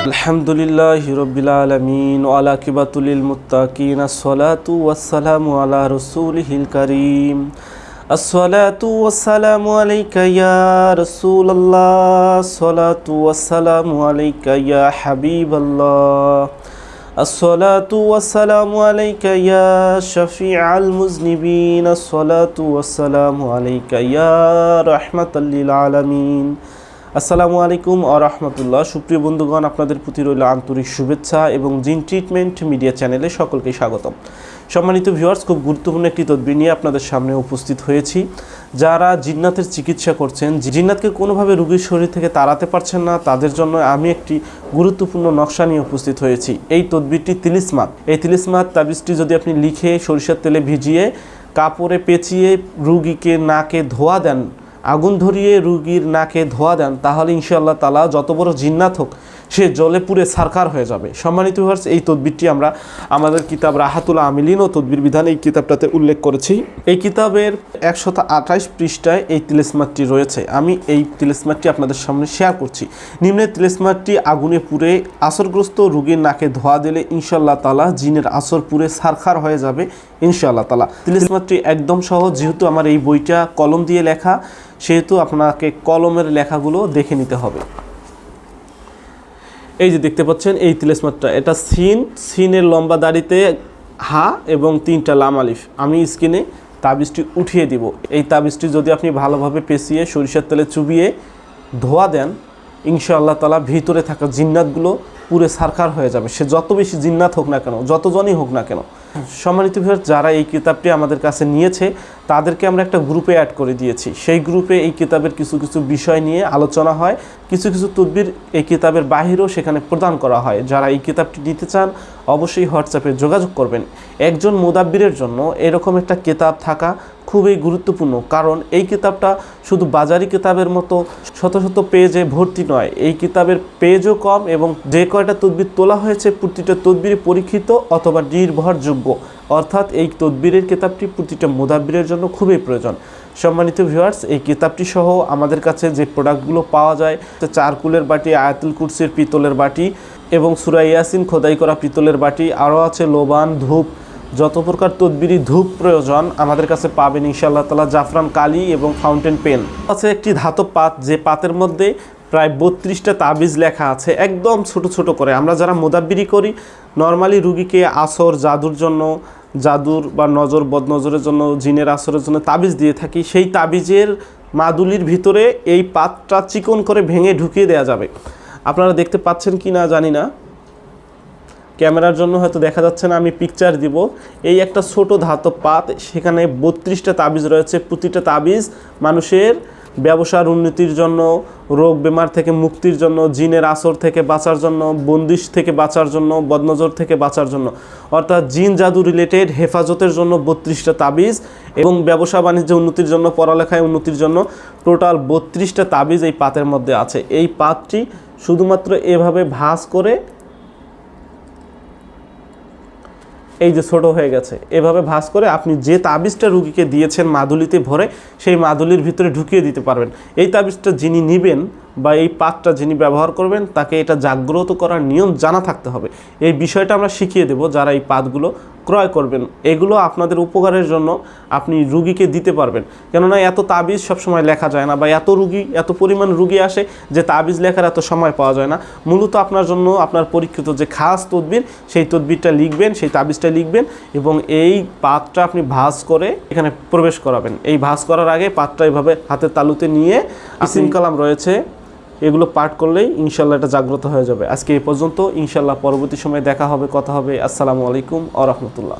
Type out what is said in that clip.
আলহামদুলিল্লাহ রবিল আলমিন ওয়ালা কিবাতুলিল মুত্তাকিন আসসালাতু ওয়াসসালামু আলা রসুলিহিল করিম আসসালাতু ওয়াসসালামু আলাইকা ইয়া রাসূলুল্লাহ আসসালাতু ওয়াসসালামু আলাইকা ইয়া হাবিবাল্লাহ الصلاة والسلام عليك يا شفيع المذنبين الصلاة والسلام عليك يا رحمة للعالمين আসসালামু আলাইকুম আ রহমতুল্লাহ। সুপ্রিয় বন্ধুগণ, আপনাদের প্রতি রইল আন্তরিক শুভেচ্ছা এবং জিন ট্রিটমেন্ট মিডিয়া চ্যানেলে সকলকে স্বাগতম। সম্মানিত ভিউয়ার্স, খুব গুরুত্বপূর্ণ একটি তদবির নিয়ে আপনাদের সামনে উপস্থিত হয়েছি। যারা জিন্নাতের চিকিৎসা করছেন, জিন্নাতকে কোনোভাবে রুগীর শরীর থেকে তাড়াতে পারছেন না, তাদের জন্য আমি একটি গুরুত্বপূর্ণ নকশা নিয়ে উপস্থিত হয়েছি। এই তদবিরটি তিলিসমাত। এই তিলিসমাত তাবিজটি যদি আপনি লিখে সরিষার তেলে ভিজিয়ে কাপড়ে পেঁচিয়ে রুগীকে নাকে ধোয়া দেন আগুন ধরিয়ে রুগীর নাকে ধোয়া দেন, তাহলে ইনশাআল্লাহ তালা যত বড় জিন্নাত হোক, সে জলে পুরে সারকার হয়ে যাবে। সম্মানিত ভিউয়ার্স এই তদবিরটি আমরা আমাদের কিতাব রাহাতুল আমিলিন ও তদবির বিধান এই কিতাবটাতে উল্লেখ করেছি। এই কিতাবের একশত আঠাইশ পৃষ্ঠায় এই তিলেসমারটি রয়েছে। আমি এই তিলেসমারটি আপনাদের সামনে শেয়ার করছি। নিম্নের তিলেসমারটি আগুনে পুড়ে আসরগ্রস্ত রুগীর নাকে ধোয়া দিলে ইনশাল্লাহ তালা জিনের আসর পুরে সারখার হয়ে যাবে, ইনশাআল্লাহ তালা তিলেসমারটি একদম সহজ, যেহেতু আমার এই বইটা কলম দিয়ে লেখা সেহেতু আপনাকে কলমের লেখাগুলো দেখে নিতে হবে। এই যে দেখতে পাচ্ছেন, এই তিলেসমারটা এটা সিন। সিনের লম্বা দাড়িতে হা এবং তিনটা লাম আলিফ। আমি স্কিনে তাবিজটি উঠিয়ে দিব। এই তাবিজটি যদি আপনি ভালোভাবে পেঁচিয়ে সরিষার তেলে চুবিয়ে ধোয়া দেন, ইনশাআল্লাহ তালা ভিতরে থাকা জিন্নাতগুলো পুরে সারকার হয়ে যাবে। সে যত বেশি জিন্নাত হোক না কেন যতজনই হোক না কেন, সম্মানিত ভিউয়ার যারা এই কিতাবটি আমাদের কাছে নিয়েছে তাদেরকে আমরা একটা গ্রুপে অ্যাড করে দিয়েছি। সেই গ্রুপে এই কিতাবের কিছু কিছু বিষয় নিয়ে আলোচনা হয়। কিছু কিছু তদবির এই কিতাবের বাহিরেও সেখানে প্রদান করা হয়। যারা এই কিতাবটি নিতে চান, অবশ্যই হোয়াটসঅ্যাপে যোগাযোগ করবেন। একজন মোদাব্বিরের জন্য এরকম একটা কিতাব থাকা খুবই গুরুত্বপূর্ণ। কারণ এই কিতাবটা শুধু বাজারি কিতাবের মতো শত শত পেজে ভর্তি নয়। এই কিতাবের পেজও কম এবং যে কয়টা তদবির তোলা হয়েছে, প্রতিটা তদবিরে পরীক্ষিত অথবা নির্ভরযোগ্য। অর্থাৎ এই তদবিরের কিতাবটি প্রতিটা মোদাব্বিরের জন্য খুবই প্রয়োজন। সম্মানিত ভিউয়ার্স এই কিতাবটি সহ আমাদের কাছে যে প্রোডাক্টগুলো পাওয়া যায় চারকুলের বাটি, আয়াতুল কুরসির পিতলের বাটি এবং সুরা ইয়াসিন, খোদাই করা পিতলের বাটি, আরও আছে লোবান, ধূপ, যত প্রকার তদবিরি, ধূপ প্রয়োজন আমাদের কাছে পাবেন ইনশাআল্লাহ তালা জাফরান কালি এবং ফাউন্টেন পেন আছে একটি ধাতব পাত, যে পাতের মধ্যে প্রায় বত্রিশটা তাবিজ লেখা আছে, একদম ছোট ছোট করে। আমরা যারা মোদাব্বিরি করি নর্মালি রুগীকে আসর, জাদুর জন্য জাদুর বা নজর, বদনজরের জন্য, জিনের আসরের জন্য তাবিজ দিয়ে থাকি। সেই তাবিজের মাদুলির ভিতরে এই পাতটা চিকন করে ভেঙে ঢুকিয়ে দেয়া যাবে। আপনারা দেখতে পাচ্ছেন কি না জানি না। ক্যামেরার জন্য হয়তো দেখা যাচ্ছে না, আমি পিকচার দিব। এই একটা ছোট ধাতব পাত, সেখানে বত্রিশটা তাবিজ রয়েছে। প্রতিটা তাবিজ মানুষের ব্যবসার উন্নতির জন্য, রোগ বেমার থেকে মুক্তির জন্য, জিনের আসর থেকে বাঁচার জন্য, বন্দিশ থেকে বাঁচার জন্য, বদনজর থেকে বাঁচার জন্য। অর্থাৎ জিন জাদু রিলেটেড হেফাজতের জন্য বত্রিশটা তাবিজ এবং ব্যবসা বাণিজ্য উন্নতির জন্য, পড়ালেখায় উন্নতির জন্য টোটাল বত্রিশটা তাবিজ এই পাতের মধ্যে আছে। এই পাতটি শুধুমাত্র এভাবে ভাঁজ করে এই যে ছোট হয়ে গেছে। এভাবে ভাঁজ করে আপনি যে তাবিজটা রুগীকে দিয়েছেন মাদুলিতে ভরে, সেই মাদুলির ভিতরে ঢুকিয়ে দিতে পারবেন। এই তাবিজটা যিনি নেবেন বা এই পাতটা যিনি ব্যবহার করবেন, তাকে এটা জাগ্রত করার নিয়ম জানা থাকতে হবে। এই বিষয়টা আমরা শিখিয়ে দেব যারা এই পাতগুলো ক্রয় করবেন। এগুলো আপনাদের উপকারের জন্য আপনি রুগীকে দিতে পারবেন। কেননা এত তাবিজ সবসময় লেখা যায় না বা এত রুগী এত পরিমাণ রুগী আসে যে তাবিজ লেখার এত সময় পাওয়া যায় না। মূলত আপনার জন্য আপনার পরীক্ষিত যে খাস তদবির সেই তদবিরটা লিখবেন সেই তাবিজটা লিখবেন এবং এই পাতটা আপনি ভাঁজ করে এখানে প্রবেশ করাবেন। এই ভাঁজ করার আগে পাতটা এভাবে হাতের তালুতে নিয়ে আসিম কালাম রয়েছে। এগুলো পাঠ করলেই ইনশাল্লাহ এটা জাগ্রত হয়ে যাবে। আজকে এই পর্যন্ত, ইনশাল্লাহ পরবর্তী সময়ে দেখা হবে, কথা হবে। আসসালামু আলাইকুম আ রহমতুল্লাহ।